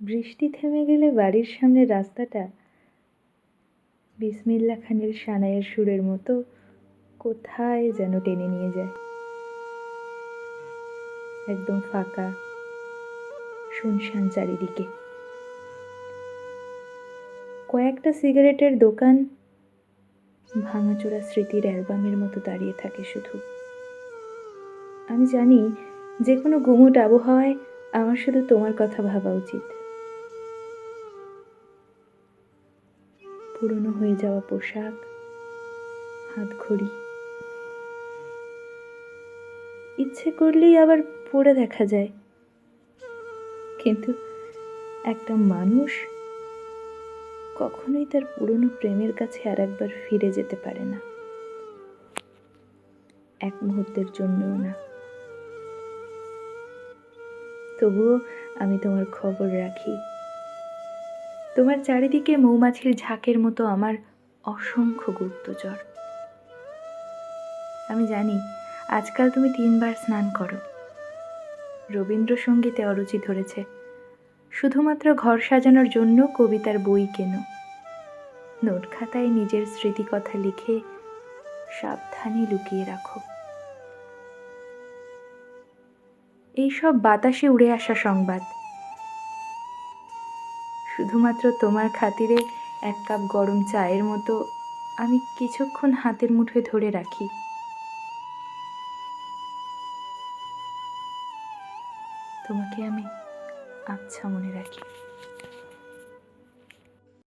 বৃষ্টি থেমে গেলে বাড়ির সামনের রাস্তাটা বিসমিল্লা খানের সানাইয়ের সুরের মতো কোথায় যেন টেনে নিয়ে যায়। একদম ফাঁকা, শুনশান চারিদিকে। কয়েকটা সিগারেটের দোকান, ভাঙাচোরা স্মৃতির অ্যালবামের মতো দাঁড়িয়ে থাকে শুধু। আমি জানি যে কোনো গুমোট আবহাওয়ায় আমার শুধু তোমার কথা ভাবা উচিত। পুরনো হয়ে যাওয়া পোশাক, হাত ঘড়ি। ইচ্ছে করলেই আবার পড়ে দেখা যায়। কিন্তু একটা মানুষ কখনোই তার পুরনো প্রেমের কাছে আর একবার ফিরে যেতে পারে না। এক মুহূর্তের জন্যও না। তবুও আমি তোমার খবর রাখি। তোমার চারিদিকে মৌমাছির ঝাঁকের মতো আমার অসংখ্য গুপ্তচর। আমি জানি, আজকাল তুমি তিনবার স্নান করো। রবীন্দ্রসঙ্গীতে অরুচি ধরেছে। শুধুমাত্র ঘর সাজানোর জন্য কবিতার বই কেনো? নোট খাতায় নিজের স্মৃতিকথা লিখে সাবধানে লুকিয়ে রাখো। এইসব বাতাসে উড়ে আসা সংবাদ। শুধুমাত্র তোমার খাতিরে এক কাপ গরম চায়ের মতো আমি কিছুক্ষণ হাতের মুঠোয় ধরে রাখি। তোমাকে আমি আচ্ছা মনে রাখি।